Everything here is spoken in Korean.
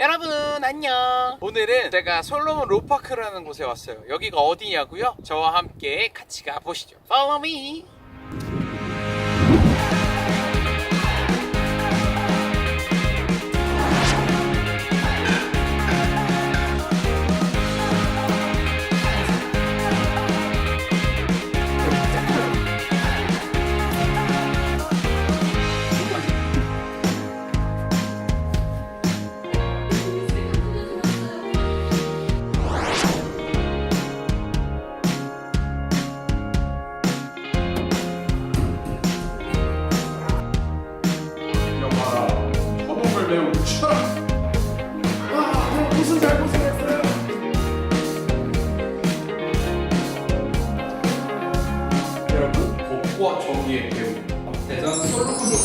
여러분 안녕. 오늘은 제가 솔로몬 로파크라는 곳에 왔어요. 여기가 어디냐고요? 저와 함께 같이 가보시죠. Follow me 배우 추락. 아, 무슨 잘못을 했어요? 여러분, 복과 정의의 배우. 대단 솔로콘도